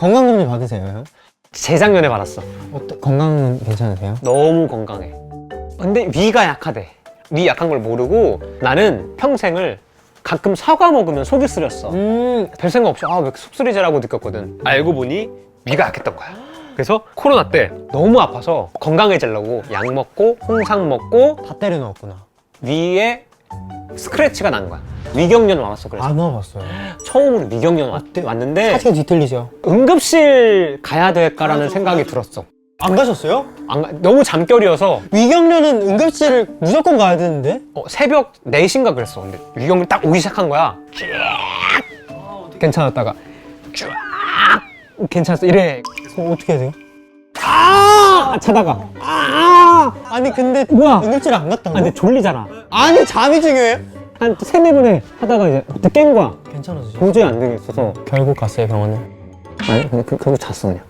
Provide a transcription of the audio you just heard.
건강검진 받으세요? 형? 재작년에 받았어. 어때? 건강은 괜찮으세요? 너무 건강해. 근데 위가 약하대. 위 약한 걸 모르고 나는 평생을 가끔 사과 먹으면 속이 쓰렸어. 음 별 생각 없이 아왜 속쓰리지라고 느꼈거든. 알고 보니 위가 약했던 거야. 그래서 코로나 때 너무 아파서 건강해지려고 약 먹고 홍삼 먹고 다 때려 넣었구나 위에 스크래치가 난 거야. 위경련 왔어 그래서 안 와봤어요 처음으로 위경련 왔, 왔는데 사실 뒤틀리죠 응급실 가야 될까라는 생각이 들었어. 안 가셨어요? 안 가- 너무 잠결이어서 위경련은 응급실을 무조건 가야 되는데 어, 새벽 4시인가 그랬어. 근데 위경련 딱 오기 시작한 거야. 쫙 괜찮았다가 쫙 괜찮았어. 이래 그럼 어떻게 해야 돼요? 아 차다가 아 아니 근데 뭐야? 응급실 안 갔다고? 아 근데 졸리잖아. 아니 잠이 중요해요? 한 세네 번에 하다가 이제 그때 깬 거야. 괜찮아지죠 도저히 안 되겠어서 결국 갔어요 병원에 아니 근데 그, 결국 잤어 그냥.